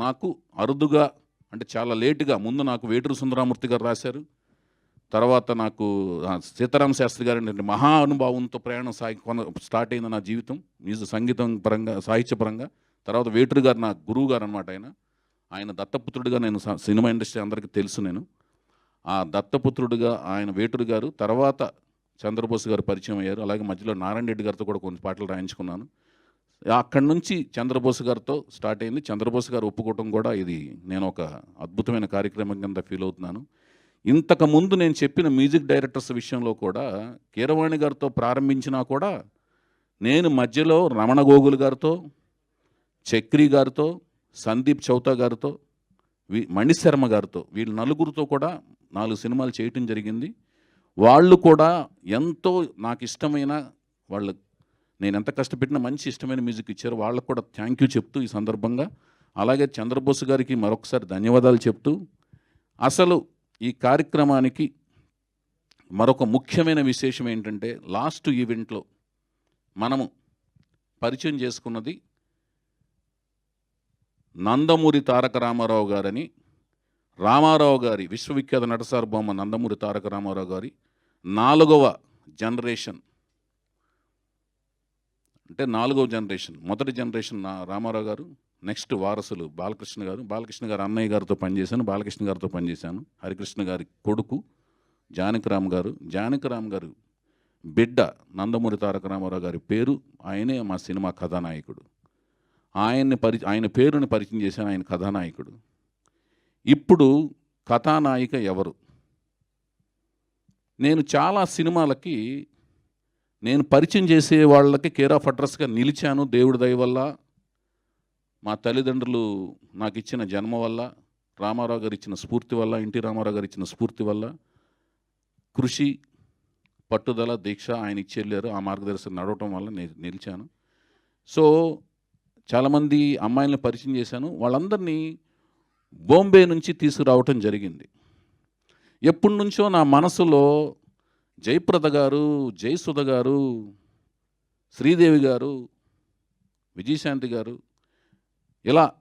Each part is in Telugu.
నాకు అరుదుగా అంటే చాలా లేటుగా ముందు నాకు వేటూరు సుందరామూర్తి గారు రాశారు. తర్వాత నాకు సీతారామ శాస్త్రి గారు మహా అనుభవంతో ప్రయాణం సాగి కొన స్టార్ట్ అయింది నా జీవితం. మ్యూజిక్ సంగీతం పరంగా సాహిత్య పరంగా. తర్వాత వేటూరు గారు నా గురువు గారు అనమాట ఆయన. ఆయన దత్తపుత్రుడిగా నేను స- సినిమా ఇండస్ట్రీ అందరికీ తెలుసు నేను. ఆ దత్తపుత్రుడిగా ఆయన వేటూరు గారు తర్వాత చంద్రబోస్ గారు పరిచయం అయ్యారు. అలాగే మధ్యలో నారాయణ రెడ్డి గారితో కూడా కొన్ని పాటలు రాయించుకున్నాను. అక్కడి నుంచి చంద్రబోస్ గారితో స్టార్ట్ అయింది. చంద్రబోస్ గారు ఒప్పుకోవటం కూడా ఇది నేను ఒక అద్భుతమైన కార్యక్రమం కింద ఫీల్ అవుతున్నాను. ఇంతకుముందు నేను చెప్పిన మ్యూజిక్ డైరెక్టర్స్ విషయంలో కూడా కీరవాణి గారితో ప్రారంభించినా కూడా నేను మధ్యలో రమణ గోగుల్ గారితో చక్రి గారితో సందీప్ చౌతా గారితో వి మణిశర్మ గారితో వీళ్ళు నలుగురితో కూడా నాలుగు సినిమాలు చేయటం జరిగింది. వాళ్ళు కూడా ఎంతో నాకు ఇష్టమైన వాళ్ళ నేను ఎంత కష్టపెట్టినా మంచి ఇష్టమైన మ్యూజిక్ ఇచ్చారు. వాళ్ళకు కూడా థ్యాంక్ యూ చెప్తూ ఈ సందర్భంగా. అలాగే చంద్రబోస్ గారికి మరొకసారి ధన్యవాదాలు చెప్తూ అసలు ఈ కార్యక్రమానికి మరొక ముఖ్యమైన విశేషం ఏంటంటే లాస్ట్ ఈవెంట్లో మనము పరిచయం చేసుకున్నది నందమూరి తారక రామారావు గారని రామారావు గారి విశ్వవిఖ్యాత నటసార్బొమ్మ నందమూరి తారక రామారావు గారి నాలుగవ జనరేషన్ అంటే నాలుగవ జనరేషన్. మొదటి జనరేషన్ నా రామారావు గారు నెక్స్ట్ వారసులు బాలకృష్ణ గారు. బాలకృష్ణ గారు అన్నయ్య గారితో పనిచేశాను బాలకృష్ణ గారితో పనిచేశాను. హరికృష్ణ గారి కొడుకు జానకిరామ్ గారు. జానకిరామ్ గారు బిడ్డ నందమూరి తారక రామారావు గారి పేరు ఆయనే మా సినిమా కథానాయకుడు. ఆయన్ని పరి ఆయన పేరుని పరిచయం చేశాను ఆయన కథానాయకుడు. ఇప్పుడు కథానాయిక ఎవరు? నేను చాలా సినిమాలకి నేను పరిచయం చేసే వాళ్ళకి కేర్ ఆఫ్ అడ్రస్గా నిలిచాను దేవుడి దయ వల్ల. మా తల్లిదండ్రులు నాకు ఇచ్చిన జన్మ వల్ల రామారావు గారు ఇచ్చిన స్ఫూర్తి వల్ల ఎన్టీ రామారావు గారు ఇచ్చిన స్ఫూర్తి వల్ల కృషి పట్టుదల దీక్ష ఆయన ఇచ్చి వెళ్ళారు. ఆ మార్గదర్శనం నడవటం వల్ల నేను నిలిచాను. సో చాలామంది అమ్మాయిలను పరిచయం చేశాను. వాళ్ళందరినీ బాంబే నుంచి తీసుకురావటం జరిగింది. ఎప్పటి నుంచో నా మనసులో జయప్రద గారు జయసుధ గారు శ్రీదేవి గారు విజయశాంతి గారు ఇలా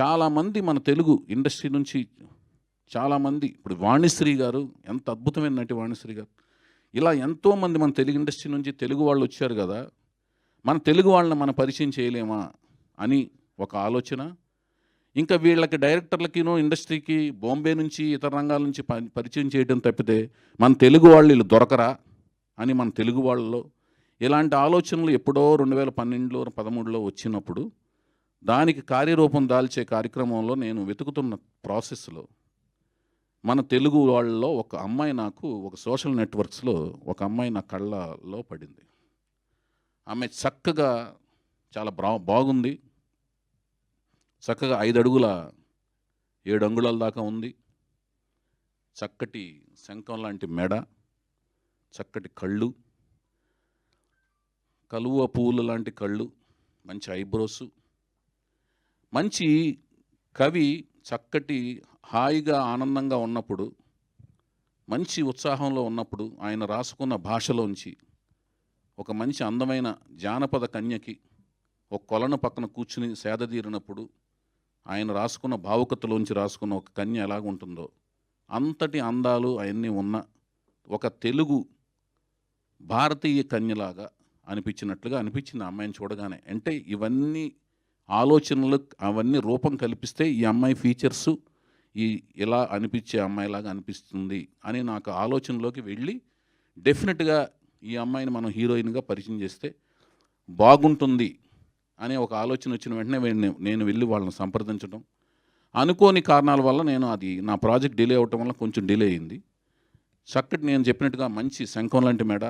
చాలామంది మన తెలుగు ఇండస్ట్రీ నుంచి చాలామంది ఇప్పుడు వాణిశ్రీ గారు ఎంత అద్భుతమైన నటి వాణిశ్రీ గారు. ఇలా ఎంతోమంది మన తెలుగు ఇండస్ట్రీ నుంచి తెలుగు వాళ్ళు వచ్చారు కదా మన తెలుగు వాళ్ళని మనం పరిచయం చేయలేమా అని ఒక ఆలోచన ఇంకా వీళ్ళకి డైరెక్టర్లకినో ఇండస్ట్రీకి బాంబే నుంచి ఇతర రంగాల నుంచి ప- పరిచయం చేయడం తప్పితే మన తెలుగు వాళ్ళు వీళ్ళు దొరకరా అని మన తెలుగు వాళ్ళలో ఇలాంటి ఆలోచనలు ఎప్పుడో రెండు వేల పన్నెండులో పదమూడులో వచ్చినప్పుడు దానికి కార్యరూపం దాల్చే కార్యక్రమంలో నేను వెతుకుతున్న ప్రాసెస్లో మన తెలుగు వాళ్ళలో ఒక అమ్మాయి నాకు ఒక సోషల్ నెట్వర్క్స్లో ఒక అమ్మాయి నా కళ్ళలో పడింది. ఆమె చక్కగా చాలా బ్రా బాగుంది. చక్కగా ఐదు అడుగుల ఏడు అంగుళాల దాకా ఉంది. చక్కటి శంఖం లాంటి మెడ చక్కటి కళ్ళు కలువ పువ్వులు లాంటి కళ్ళు మంచి ఐబ్రోసు. మంచి కవి చక్కటి హాయిగా ఆనందంగా ఉన్నప్పుడు మంచి ఉత్సాహంలో ఉన్నప్పుడు ఆయన రాసుకున్న భాషలోంచి ఒక మంచి అందమైన జానపద కన్యకి ఒక కొలను పక్కన కూర్చుని సేదతీరినప్పుడు ఆయన రాసుకున్న భావుకతలోంచి రాసుకున్న ఒక కన్య ఎలాగుంటుందో. అంతటి అందాలు అవన్నీ ఉన్న ఒక తెలుగు భారతీయ కన్యలాగా అనిపించినట్లుగా అనిపించింది అమ్మాయిని చూడగానే. అంటే ఇవన్నీ ఆలోచనలు అవన్నీ రూపం కల్పిస్తే ఈ అమ్మాయి ఫీచర్స్ ఈ ఇలా అనిపించే అమ్మాయిలాగా అనిపిస్తుంది అని నాకు ఆలోచనలోకి వెళ్ళి డెఫినెట్గా ఈ అమ్మాయిని మనం హీరోయిన్గా పరిచయం చేస్తే బాగుంటుంది అనే ఒక ఆలోచన వచ్చిన వెంటనే నేను వెళ్ళి వాళ్ళని సంప్రదించడం అనుకోని కారణాల వల్ల నేను అది నా ప్రాజెక్ట్ డిలే అవటం వల్ల కొంచెం డిలే అయింది. చక్కటి నేను చెప్పినట్టుగా మంచి శంఖం లాంటి మేడ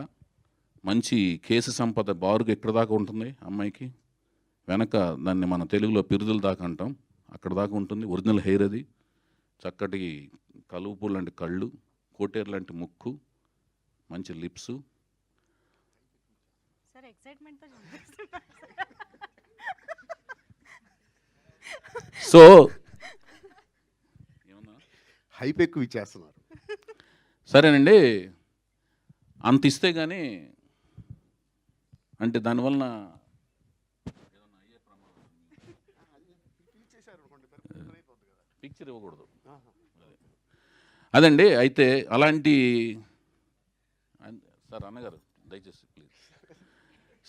మంచి కేసు సంపద బారుగా ఎక్కడ దాకా ఉంటుంది అమ్మాయికి? వెనక దాన్ని మన తెలుగులో పిరుదుల దాకా అంటాం. అక్కడ దాకా ఉంటుంది. ఒరిజినల్ హెయిర్ అది. చక్కటి కలుపు లాంటి కళ్ళు కోటేరు లాంటి ముక్కు మంచి లిప్స్. సార్ ఎక్సైట్మెంట్తో సో ఏమన్నా? హైప్ ఎక్కువ ఇచ్చేస్తున్నారు. సరేనండి. అంత ఇస్తే కానీ అంటే దానివలన పిక్చర్ ఇవ్వకూడదు. అదండి అయితే అలాంటి సార్ అన్నగారు దయచేసి ప్లీజ్.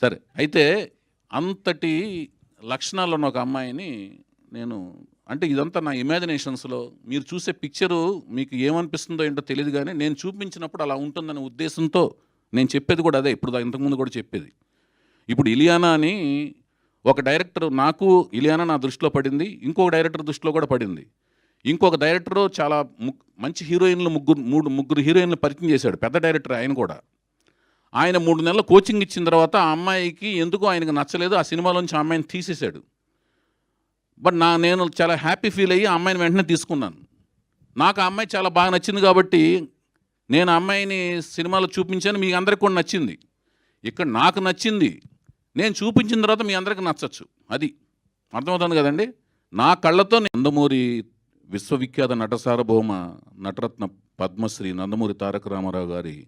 సరే అయితే అంతటి లక్షణాలు ఉన్న ఒక అమ్మాయిని నేను అంటే ఇదంతా నా ఇమాజినేషన్స్లో మీరు చూసే పిక్చరు మీకు ఏమనిపిస్తుందో ఏంటో తెలియదు కానీ నేను చూపించినప్పుడు అలా ఉంటుందనే ఉద్దేశంతో నేను చెప్పేది కూడా అదే ఇప్పుడు దా- ఇంతకుముందు కూడా చెప్పేది. ఇప్పుడు ఇలియానా అని ఒక డైరెక్టర్ నాకు ఇలియానా నా దృష్టిలో పడింది ఇంకొక డైరెక్టర్ దృష్టిలో కూడా పడింది. ఇంకొక డైరెక్టర్ చాలా మంచి హీరోయిన్లు ముగ్గురు మూడు ముగ్గురు హీరోయిన్లు పరిచయం చేశాడు పెద్ద డైరెక్టర్ ఆయన కూడా. ఆయన మూడు నెలల కోచింగ్ ఇచ్చిన తర్వాత ఆ అమ్మాయికి ఎందుకు ఆయనకు నచ్చలేదు ఆ సినిమాలోంచి ఆ అమ్మాయిని తీసేశాడు. బట్ నా నేను చాలా హ్యాపీ ఫీల్ అయ్యి ఆ అమ్మాయిని వెంటనే తీసుకున్నాను. నాకు ఆ అమ్మాయి చాలా బాగా నచ్చింది కాబట్టి నేను అమ్మాయిని సినిమాలో చూపించాను మీ అందరికి కూడా నచ్చింది. ఇక్కడ నాకు నచ్చింది నేను చూపించిన తర్వాత మీ అందరికి నచ్చచ్చు. అది అర్థమవుతుంది కదండి? నా కళ్ళతో నందమూరి విశ్వవిఖ్యాత నట సార్వభౌమ నటరత్న పద్మశ్రీ నందమూరి తారక రామారావు గారి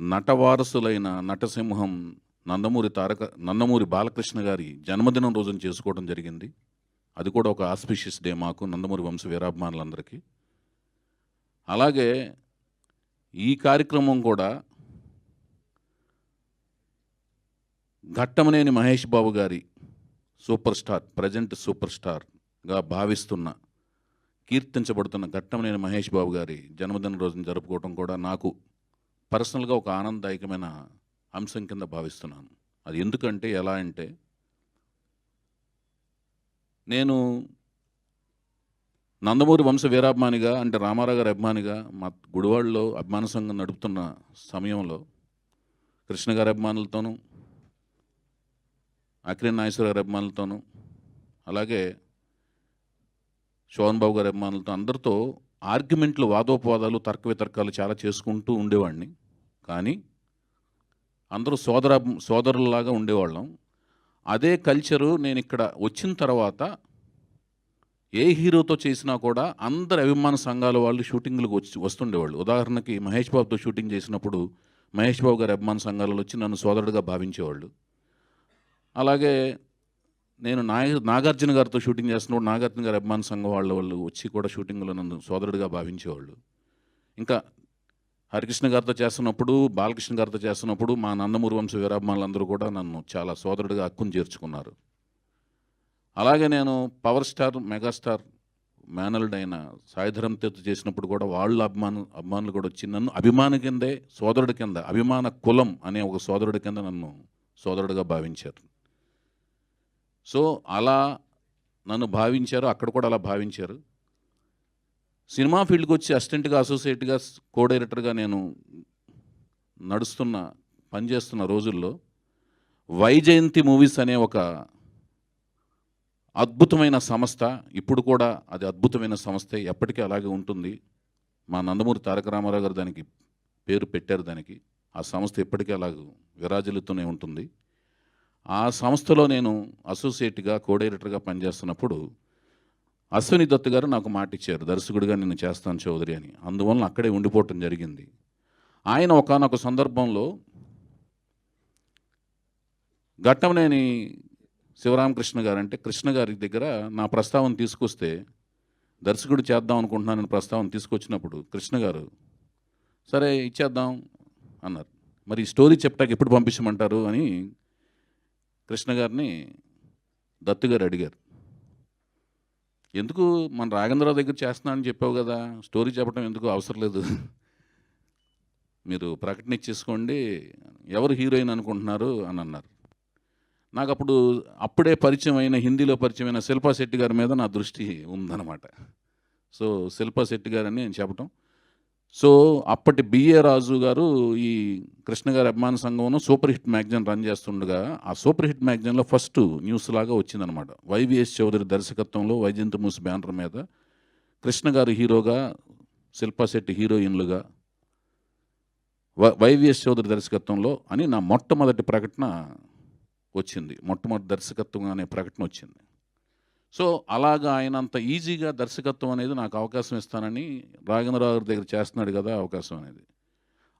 నటవారసులైన నటసింహం నందమూరి తారక నందమూరి బాలకృష్ణ గారి జన్మదినం రోజున చేసుకోవడం జరిగింది. అది కూడా ఒక ఆస్పిషియస్ డే మాకు నందమూరి వంశ వీరాభిమానులందరికీ. అలాగే ఈ కార్యక్రమం కూడా ఘట్టమనేని మహేష్ బాబు గారి సూపర్ స్టార్ ప్రజెంట్ సూపర్ స్టార్గా భావిస్తున్న కీర్తించబడుతున్న ఘట్టమనేని మహేష్ బాబు గారి జన్మదిన రోజును జరుపుకోవడం కూడా నాకు పర్సనల్గా ఒక ఆనందదాయకమైన అంశం కింద భావిస్తున్నాను. అది ఎందుకంటే ఎలా అంటే నేను నందమూరి వంశ వీరాభిమానిగా అంటే రామారావు గారి అభిమానిగా మా గుడివాడలో అభిమాన సంఘం నడుపుతున్న సమయంలో కృష్ణ గారి అభిమానులతోనూ అక్కినేని నాగేశ్వర గారి అభిమానులతోనూ అలాగే శోభన్ బాబు గారి అభిమానులతో అందరితో ఆర్గ్యుమెంట్లు వాదోపవాదాలు తర్క వితర్కాలు చాలా చేసుకుంటూ ఉండేవాడిని. కానీ అందరూ సోదర సోదరులలాగా ఉండేవాళ్ళం. అదే కల్చరు నేను ఇక్కడ వచ్చిన తర్వాత ఏ హీరోతో చేసినా కూడా అందరి అభిమాన సంఘాల వాళ్ళు షూటింగ్లకు వచ్చి వస్తుండేవాళ్ళు. ఉదాహరణకి మహేష్ బాబుతో షూటింగ్ చేసినప్పుడు మహేష్ బాబు గారి అభిమాన సంఘాలలో వచ్చి నన్ను సోదరుడిగా భావించేవాళ్ళు. అలాగే నేను నాగ నాగార్జున గారితో షూటింగ్ చేస్తున్నప్పుడు నాగార్జున గారి అభిమాన సంఘం వాళ్ళ వాళ్ళు వచ్చి కూడా షూటింగ్లో నన్ను సోదరుడిగా భావించేవాళ్ళు. ఇంకా హరికృష్ణ గారితో చేస్తున్నప్పుడు బాలకృష్ణ గారితో చేస్తున్నప్పుడు మా నందమూరి వంశ వీరాభిమానులందరూ కూడా నన్ను చాలా సోదరుడిగా హక్కును చేర్చుకున్నారు. అలాగే నేను పవర్ స్టార్ మెగాస్టార్ మేనల్డ్ అయిన సాయిధరం తేత్ చేసినప్పుడు కూడా వాళ్ళ అభిమాను అభిమానులు కూడా వచ్చి నన్ను అభిమాని కిందే సోదరుడి కింద అభిమాన కులం అనే ఒక సోదరుడి కింద నన్ను సోదరుడిగా భావించారు. సో అలా నన్ను భావించారు అక్కడ కూడా అలా భావించారు. సినిమా ఫీల్డ్కి వచ్చి అసిస్టెంట్గా అసోసియేట్గా కో డైరెక్టర్గా నేను నడుస్తున్న పనిచేస్తున్న రోజుల్లో వైజయంతి మూవీస్ అనే ఒక అద్భుతమైన సంస్థ ఇప్పుడు కూడా అది అద్భుతమైన సంస్థ ఎప్పటికీ అలాగే ఉంటుంది. మా నందమూరి తారక రామారావు గారు దానికి పేరు పెట్టారు దానికి. ఆ సంస్థ ఎప్పటికీ అలాగ విరాజిల్లుతూనే ఉంటుంది. ఆ సంస్థలో నేను అసోసియేట్గా కో డైరెక్టర్గా పనిచేస్తున్నప్పుడు అశ్విని దత్ గారు నాకు మాట ఇచ్చారు దర్శకుడిగా నేను చేస్తాను చౌదరి అని. అందువలన అక్కడే ఉండిపోవటం జరిగింది. ఆయన ఒకనొక సందర్భంలో ఘట్టంనేని శివరామకృష్ణ గారు అంటే కృష్ణ గారి దగ్గర నా ప్రస్తావన తీసుకొస్తే దర్శకుడు చేద్దాం అనుకుంటున్నానని ప్రస్తావన తీసుకొచ్చినప్పుడు కృష్ణ గారు సరే ఇచ్చేద్దాం అన్నారు. మరి స్టోరీ చెప్పడానికి ఎప్పుడు పంపించమంటారు అని కృష్ణ గారిని దత్తు గారు అడిగారు. ఎందుకు మన రాఘేంద్రరావు దగ్గర చేస్తున్నానని చెప్పావు కదా? స్టోరీ చెప్పడం ఎందుకు అవసరం లేదు? మీరు ప్రకటన ఇచ్చేసుకోండి. ఎవరు హీరోయిన్ అనుకుంటున్నారు అని అన్నారు. నాకు అప్పుడు అప్పుడే పరిచయం అయిన హిందీలో పరిచయం అయిన శిల్పా శెట్టి గారి మీద నా దృష్టి ఉందన్నమాట. సో శిల్పా శెట్టి గారని నేను చెప్పటం. సో అప్పటి బిఏ రాజు గారు ఈ కృష్ణ గారి అభిమాన సంఘంలో సూపర్ హిట్ మ్యాగజైన్ రన్ చేస్తుండగా ఆ సూపర్ హిట్ మ్యాగజైన్లో ఫస్ట్ న్యూస్ లాగా వచ్చిందనమాట వైవిఎస్ చౌదరి దర్శకత్వంలో వైజయంతి మూసి బ్యానర్ మీద కృష్ణ గారు హీరోగా శిల్పా శెట్టి హీరోయిన్లుగా వైవిఎస్ చౌదరి దర్శకత్వంలో అని నా మొట్టమొదటి ప్రకటన వచ్చింది. మొట్టమొదటి దర్శకత్వం అనే ప్రకటన వచ్చింది. సో అలాగా ఆయన అంత ఈజీగా దర్శకత్వం అనేది నాకు అవకాశం ఇస్తానని రాఘేంద్రరావు గారి దగ్గర చేస్తున్నాడు కదా అవకాశం అనేది.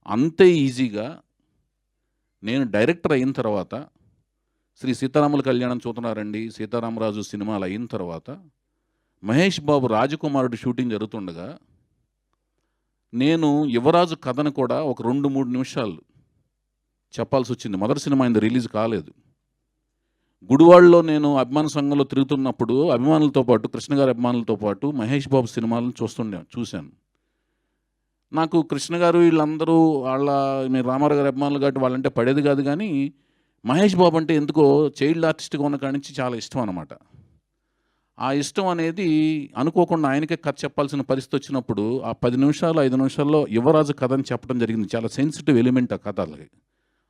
అంతే ఈజీగా నేను డైరెక్టర్ అయిన తర్వాత శ్రీ సీతారాముల కళ్యాణం చూస్తున్నారండి సీతారామరాజు సినిమాలు అయిన తర్వాత మహేష్ బాబు రాజకుమారుడు షూటింగ్ జరుగుతుండగా నేను యువరాజు కథను కూడా ఒక రెండు మూడు నిమిషాలు చెప్పాల్సి వచ్చింది. మొదటి సినిమా ఇంత రిలీజ్ కాలేదు. గుడివాడలో నేను అభిమాన సంఘంలో తిరుగుతున్నప్పుడు అభిమానులతో పాటు కృష్ణ గారి అభిమానులతో పాటు మహేష్ బాబు సినిమాలను చూస్తుండే చూశాను. నాకు కృష్ణ గారు వీళ్ళందరూ వాళ్ళ మీరు రామారావు గారి అభిమానులు కాబట్టి వాళ్ళంటే పడేది కాదు కానీ మహేష్ బాబు అంటే ఎందుకో చైల్డ్ ఆర్టిస్ట్గా ఉన్న కాడి నుంచి చాలా ఇష్టం అనమాట ఆ ఇష్టం అనేది అనుకోకుండా ఆయనకే కథ చెప్పాల్సిన పరిస్థితి వచ్చినప్పుడు ఆ పది నిమిషాలు ఐదు నిమిషాల్లో యువరాజు కథ అని చెప్పడం జరిగింది. చాలా సెన్సిటివ్ ఎలిమెంట్ ఆ కథ అలాగే.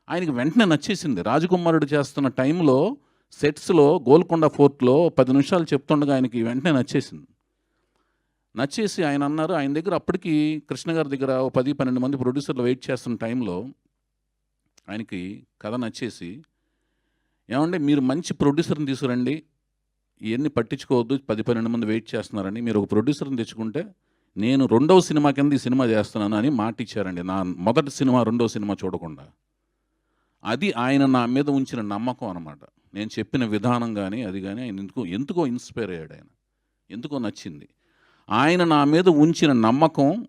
ఆయనకి వెంటనే నచ్చేసింది. రాజకుమారుడు చేస్తున్న టైంలో సెట్స్లో గోల్కొండ ఫోర్ట్లో పది నిమిషాలు చెప్తుండగా ఆయనకి వెంటనే నచ్చేసింది. నచ్చేసి ఆయన అన్నారు ఆయన దగ్గర అప్పటికి కృష్ణ గారి దగ్గర ఓ పది పన్నెండు మంది ప్రొడ్యూసర్లు వెయిట్ చేస్తున్న టైంలో ఆయనకి కథ నచ్చేసి ఏమంటే మీరు మంచి ప్రొడ్యూసర్ని తీసుకురండి. ఇవన్నీ పట్టించుకోవద్దు. పది పన్నెండు మంది వెయిట్ చేస్తున్నారని. మీరు ఒక ప్రొడ్యూసర్ని తెచ్చుకుంటే నేను రెండవ సినిమా కింద ఈ సినిమా చేస్తున్నాను అని మాట ఇచ్చారండి నా మొదటి సినిమా రెండవ సినిమా చూడకుండా. అది ఆయన నా మీద ఉంచిన నమ్మకం అనమాట నేను చెప్పిన విధానం కానీ అది కానీ ఆయన ఎందుకో ఎందుకో ఇన్స్పైర్ అయ్యాడు ఆయన. ఎందుకో నచ్చింది. ఆయన నా మీద ఉంచిన నమ్మకం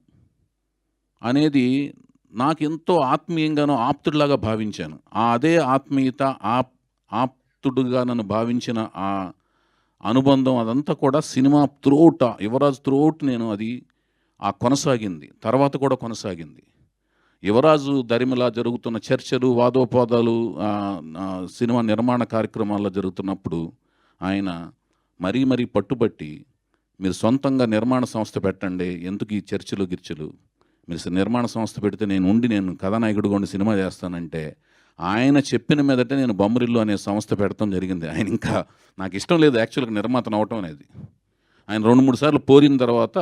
అనేది నాకు ఎంతో ఆత్మీయంగానో ఆప్తుడిలాగా భావించాను. ఆ అదే ఆత్మీయత ఆప్ ఆప్తుడుగా నన్ను భావించిన ఆ అనుబంధం అదంతా కూడా సినిమా త్రోట్ యువరాజ్ త్రోట్ నేను అది ఆ కొనసాగింది. తర్వాత కూడా కొనసాగింది. యువరాజు దరిమిలా జరుగుతున్న చర్చలు వాదోపాదాలు సినిమా నిర్మాణ కార్యక్రమాల్లో జరుగుతున్నప్పుడు ఆయన మరీ మరీ పట్టుబట్టి మీరు సొంతంగా నిర్మాణ సంస్థ పెట్టండి ఎందుకు ఈ చర్చలు గిర్చలు? మీరు నిర్మాణ సంస్థ పెడితే నేను ఉండి నేను కథానాయకుడు కొన్ని సినిమా చేస్తానంటే ఆయన చెప్పిన మీదటే నేను బొమ్మరిల్లు అనే సంస్థ పెడతాం జరిగింది. ఆయన ఇంకా నాకు ఇష్టం లేదు యాక్చువల్గా నిర్మాతను అవటం అనేది. ఆయన రెండు మూడు సార్లు పోరిన తర్వాత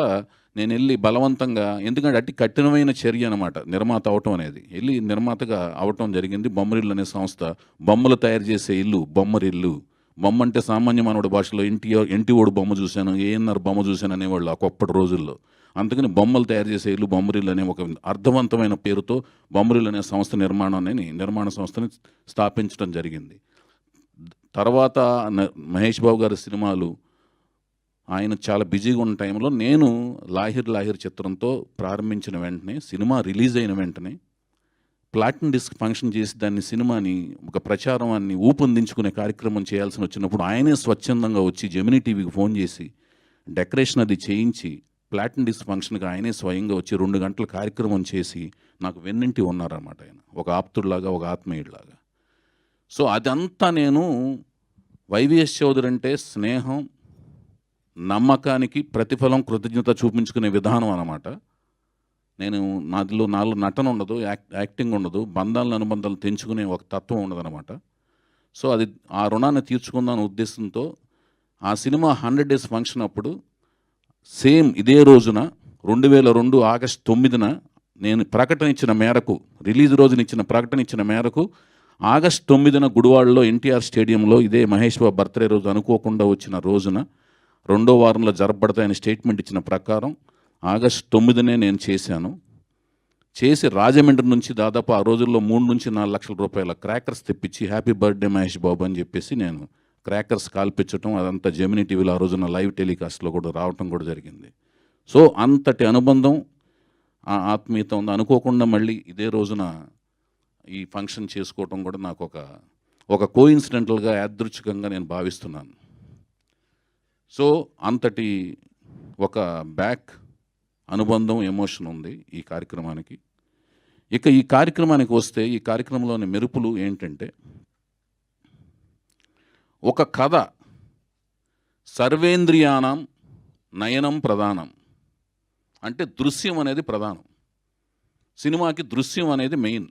నేను వెళ్ళి బలవంతంగా ఎందుకంటే అట్టి కఠినమైన చర్య అనమాట నిర్మాత అవటం అనేది. వెళ్ళి నిర్మాతగా అవటం జరిగింది. బొమ్మరిల్లు అనే సంస్థ బొమ్మలు తయారు చేసే ఇల్లు బొమ్మరిల్లు. బొమ్మ అంటే సామాన్య మానవుడి భాషలో ఇంటి ఇంటివాడు బొమ్మ చూశాను ఏఎన్ఆర్ బొమ్మ చూశాను అనేవాళ్ళు ఆ కొప్పటి రోజుల్లో. అందుకని బొమ్మలు తయారు చేసే ఇల్లు బొమ్మరిల్లు అనే ఒక అర్థవంతమైన పేరుతో బొమ్మరిల్లు అనే సంస్థ నిర్మాణాన్ని నిర్మాణ సంస్థని స్థాపించడం జరిగింది. తర్వాత మహేష్ బాబు గారి సినిమాలు ఆయన చాలా బిజీగా ఉన్న టైంలో నేను లాహిర్ లాహిర్ చిత్రంతో ప్రారంభించిన వెంటనే సినిమా రిలీజ్ అయిన వెంటనే ప్లాటిన్ డిస్క్ ఫంక్షన్ చేసి దాన్ని సినిమాని ఒక ప్రచారాన్ని ఊపందించుకునే కార్యక్రమం చేయాల్సి వచ్చినప్పుడు ఆయనే స్వచ్ఛందంగా వచ్చి జెమినీ టీవీకి ఫోన్ చేసి డెకరేషన్ అది చేయించి ప్లాటిన్ డిస్క్ ఫంక్షన్కి ఆయనే స్వయంగా వచ్చి రెండు గంటల కార్యక్రమం చేసి నాకు వెన్నింటి ఉన్నారన్నమాట ఆయన. ఒక ఆప్తుడిలాగా ఒక ఆత్మీయుడిలాగా. సో అదంతా నేను వైవిఎస్ చౌదరి అంటే స్నేహం నమ్మకానికి ప్రతిఫలం కృతజ్ఞత చూపించుకునే విధానం అన్నమాట. నేను నాదిలో నాలో నటన ఉండదు యాక్టింగ్ ఉండదు బంధాలను అనుబంధాలు తెంచుకునే ఒక తత్వం ఉండదన్నమాట. సో అది ఆ రుణాన్ని తీర్చుకుందాం ఉద్దేశంతో ఆ సినిమా హండ్రెడ్ డేస్ ఫంక్షన్ అప్పుడు సేమ్ ఇదే రోజున రెండు వేల రెండు ఆగస్ట్ తొమ్మిదిన నేను ప్రకటన ఇచ్చిన మేరకు రిలీజ్ రోజున ఇచ్చిన ప్రకటన ఇచ్చిన మేరకు ఆగస్ట్ తొమ్మిదిన గుడివాడలో ఎన్టీఆర్ స్టేడియంలో ఇదే మహేష్ బాబు బర్త్డే రోజు అనుకోకుండా వచ్చిన రోజున రెండో వారంలో జరపబడతాయని స్టేట్మెంట్ ఇచ్చిన ప్రకారం ఆగస్ట్ తొమ్మిదినే నేను చేశాను. చేసి రాజమండ్రి నుంచి దాదాపు ఆ రోజుల్లో మూడు నుంచి నాలుగు లక్షల రూపాయల క్రాకర్స్ తెప్పించి హ్యాపీ బర్త్డే మహేష్ బాబు అని చెప్పేసి నేను క్రాకర్స్ కాల్పించటం అదంతా జెమినీ టీవీలో ఆ రోజున లైవ్ టెలికాస్ట్లో కూడా రావటం కూడా జరిగింది. సో అంతటి అనుబంధం ఆ ఆత్మీయత ఉంది. అనుకోకుండా మళ్ళీ ఇదే రోజున ఈ ఫంక్షన్ చేసుకోవటం కూడా నాకు ఒక ఒక కోఇన్సిడెంటల్గా యాదృచ్ఛికంగా నేను భావిస్తున్నాను. సో అంతటి ఒక బ్యాక్ అనుబంధం ఎమోషన్ ఉంది ఈ కార్యక్రమానికి. ఇక ఈ కార్యక్రమానికి వస్తే ఈ కార్యక్రమంలోని మెరుపులు ఏంటంటే ఒక కథ సర్వేంద్రియానం నయనం ప్రధానం. అంటే దృశ్యం అనేది ప్రధానం. సినిమాకి దృశ్యం అనేది మెయిన్.